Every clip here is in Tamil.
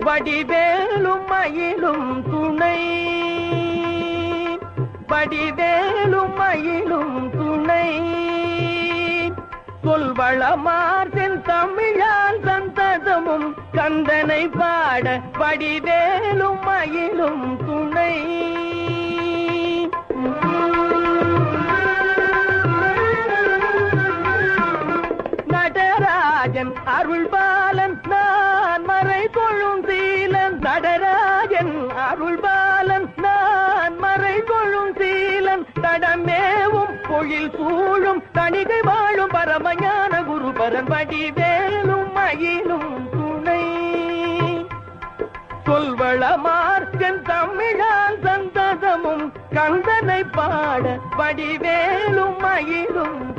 வடிவேலும் மயிலும் துணை. வடிவேலும் மயிலும் துணை. சொல்வளமார் தமிழால் சந்ததமும் கந்தனை பாட வடிவேலும் மயிலும் துணை. அருள் பாலன் நான் மறை கொள்ளும் சீலன். தடமேவும் பொழில் சூழும் தணிகை வாழும் பரமஞான குருபரன் வடிவேலும் மயிலும் துணை. சொல்வளமார் தமிழால் சந்ததமும் கந்தனை பாட வடிவேலும் மயிலும்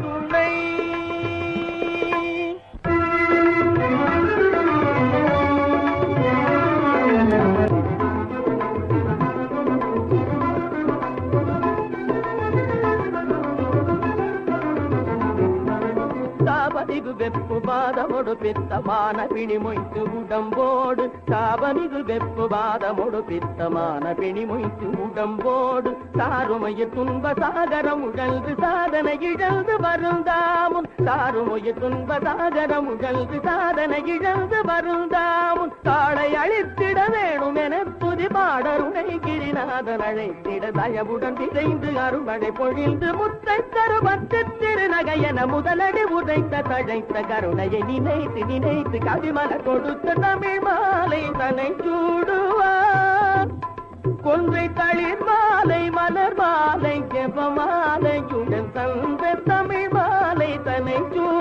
வெப்பு பாதமொடு பித்தமான பிணி மொய்த்து உடம்போடு. சாபனிகு வெப்பு பாதமொடு பித்தமான பிணி மொய்த்து உடம்போடு. சாருமைய துன்ப சாகரம் உழல்து சாதனை இழந்து வருந்தாமுன் சாருமைய துன்ப சாகரம் உழல்து சாதனை இழந்து வருந்தாமுன் தாளை அழித்திட வேணும் என புதி பாடருணை கிரிநாதன் அழைத்திட தயவுடன் விரைந்து அருமழை பொழிந்து முத்தை கருபற்று திருநகை என முதலடி உதைத்த தழைத்த கருணையை நினைத்து நினைத்து கவிமலர் கொடுத்த தமிழ் மாலை தன்னை சூடுவார். கொன்றை தளிர் மாலை மலர் மாலை ஜெப மாலை உடன் தந்த தமிழ் மாலை தன்னை சூடு